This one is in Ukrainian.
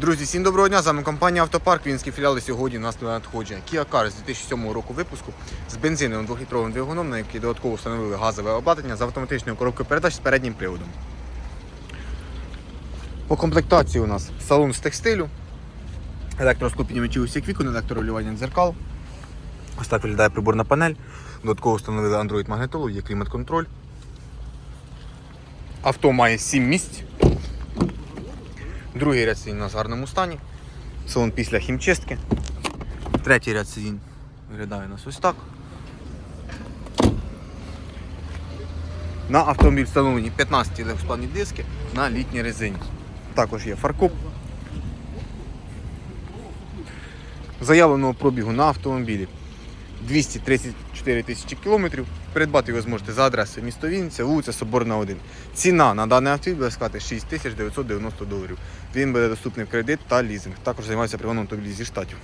Друзі, всім доброго дня! З вами компанія Автопарк. Вінський філіал і сьогодні у нас на надходження Kia Cars з 2007 року випуску з бензиновим 2-літровим двигуном, на який додатково встановили газове обладнання з автоматичною коробкою передач з переднім приводом. По комплектації у нас салон з текстилю, електроступінювачі усіх вікон, електрорегулювання дзеркал. Ось так виглядає приборна панель. Додатково встановили Android магнитолу, є клімат-контроль. Авто має 7 місць. Другий ряд сидінь у нас в гарному стані. Салон після хімчистки. Третій ряд сидінь виглядає у нас ось так. На автомобіль встановлені 15 легкосплавні диски на літній резині. Також є фаркоп. Заявленого пробігу на автомобілі 234 тисячі кілометрів. Придбати його зможете за адресою місто Вінниця, вулиця Соборна 1. Ціна на даний автомобіль буде складати 6990 доларів. Він буде доступний в кредит та лізинг. Також займається пригоном автомобілів зі штатів.